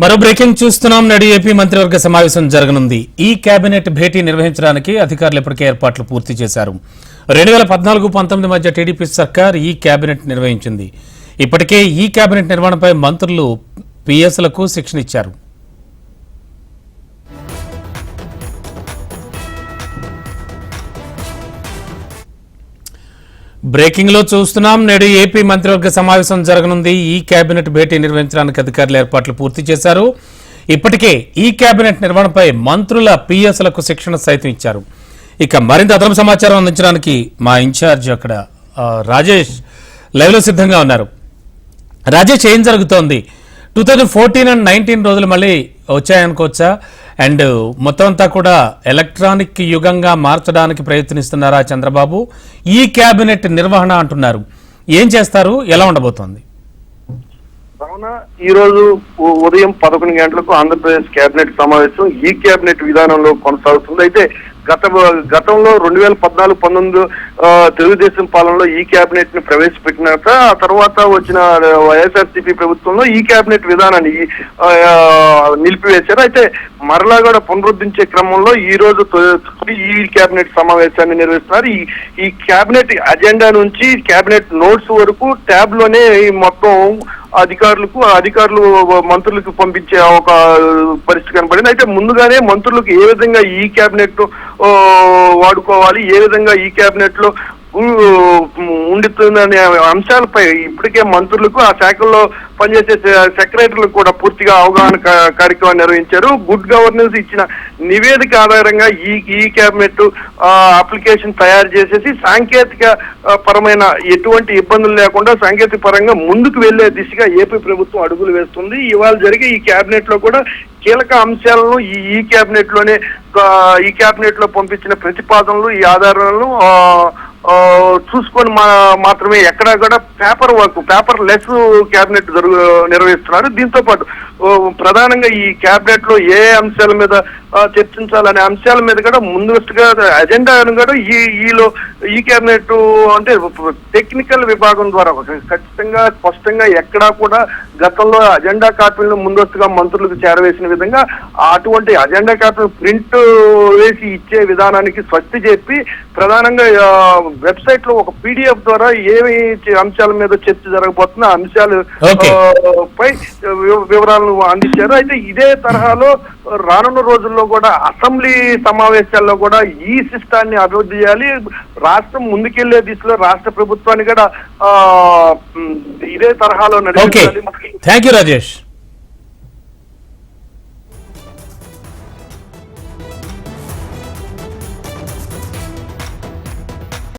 మరో బ్రేకింగ్ చూస్తున్నాం. నేడు ఏపీ మంత్రివర్గ సమావేశం జరగనుంది. ఈ కేబినెట్ భేటీ నిర్వహించడానికి అధికారులు ఇప్పటికే ఏర్పాట్లు పూర్తి చేశారు. రెండు వేల పద్నాలుగు పంతొమ్మిది మధ్య టీడీపీ సర్కార్ ఈ కేబినెట్ నిర్వహించింది. ఇప్పటికే ఈ కేబినెట్ నిర్వహణపై మంత్రులు పిఎస్లకు శిక్షణ ఇచ్చారు. బ్రేకింగ్లో చూస్తున్నాం. నేడు ఏపీ మంత్రివర్గ సమావేశం జరగనుంది. ఈ కేబినెట్ భేటీ నిర్వహించడానికి అధికారులు ఏర్పాట్లు పూర్తి చేశారు. ఇప్పటికే ఈ కేబినెట్ నిర్వహణపై మంత్రుల పిఎస్లకు శిక్షణ సైతం ఇచ్చారు. ఇక మరింత అదనపు సమాచారం అందించడానికి మా ఇన్ఛార్జ్ అక్కడ రాజేష్ లైవ్లో సిద్ధంగా ఉన్నారు. రాజేష్ ఏం జరుగుతోంది? Two thousand fourteen and nineteen రోజులు మళ్ళీ వచ్చాయనుకోవచ్చా? అండ్ మొత్తం అంతా కూడా ఎలక్ట్రానిక్ యుగంగా మార్చడానికి ప్రయత్నిస్తున్నారా చంద్రబాబు? ఈ క్యాబినెట్ నిర్వహణ అంటున్నారు. ఏం చేస్తారు? ఎలా ఉండబోతోంది? కావున ఈ రోజు ఉదయం పదకొండు గంటలకు ఆంధ్రప్రదేశ్ కేబినెట్ సమావేశం ఈ కేబినెట్ విధానంలో కొనసాగుతుంది. అయితే గత గతంలో రెండు వేల పద్నాలుగు పంతొమ్మిది తెలుగుదేశం పాలనలో ఈ కేబినెట్ని ప్రవేశపెట్టినాక ఆ తర్వాత వచ్చిన వైఎస్ఆర్సీపీ ప్రభుత్వంలో ఈ కేబినెట్ విధానాన్ని నిలిపివేశారు. అయితే మరలా కూడా పునరుద్ధరించే క్రమంలో ఈ రోజు ఈ కేబినెట్ సమావేశాన్ని నిర్వహిస్తున్నారు. ఈ ఈ కేబినెట్ అజెండా నుంచి కేబినెట్ నోట్స్ వరకు ట్యాబ్లోనే మొత్తం అధికారులకు అధికారులు మంత్రులకు పంపించే ఒక పరిస్థితి కనపడింది అయితే ముందుగానే మంత్రులకు ఏ విధంగా ఈ క్యాబినెట్ వాడుకోవాలి ఏ విధంగా ఈ క్యాబినెట్లో ఉండుతుందనే అంశాలపై ఇప్పటికే మంత్రులకు ఆ శాఖల్లో పనిచేసే సెక్రటరీలకు కూడా పూర్తిగా అవగాహన కార్యక్రమం నిర్వహించారు. గుడ్ గవర్నెన్స్ ఇచ్చిన నివేదిక ఆధారంగా ఈ ఈ కేబినెట్ అప్లికేషన్ తయారు చేసేసి సాంకేతిక పరమైన ఎటువంటి ఇబ్బందులు లేకుండా సాంకేతిక పరంగా ముందుకు వెళ్ళే దిశగా ఏపీ ప్రభుత్వం అడుగులు వేస్తుంది. ఇవాళ జరిగే ఈ కేబినెట్లో కూడా కీలక అంశాలను ఈ ఈ కేబినెట్లోనే ఈ కేబినెట్లో పంపించిన ప్రతిపాదనలు ఈ ఆధారాలను ఆ, చూసుకొని మా మాత్రమే ఎక్కడా కూడా paper work paperless cabinet జరుగు నిర్వహిస్తున్నారు. దీంతో పాటు ప్రధానంగా ఈ కేబినెట్లో ఏ అంశాల మీద చర్చించాలనే అంశాల మీద కూడా ముందస్తుగా అజెండాను కూడా ఈ ఈలో ఈ కేబినెట్ అంటే టెక్నికల్ విభాగం ద్వారా ఖచ్చితంగా స్పష్టంగా ఎక్కడా కూడా గతంలో అజెండా కాపీలను ముందస్తుగా మంత్రులకు చేరవేసిన విధంగా అటువంటి అజెండా కాపీలు ప్రింట్ వేసి ఇచ్చే విధానానికి స్వస్తి చెప్పి ప్రధానంగా వెబ్సైట్లో ఒక పీడిఎఫ్ ద్వారా ఏమి అంశాల మీద చర్చ జరగబోతున్న అంశాలు పై వివ- వివరాలను అందించారు. అయితే ఇదే తరహాలో రానున్న రోజుల్లో కూడా అసెంబ్లీ సమావేశాల్లో కూడా ఈ సిస్టాన్ని అభివృద్ధి చేయాలి. రాష్ట్రం ముందుకెళ్ళే దిశలో రాష్ట్ర ప్రభుత్వాన్ని కూడా ఇదే తరహాలో నడిపించాలి. Thank you Rajesh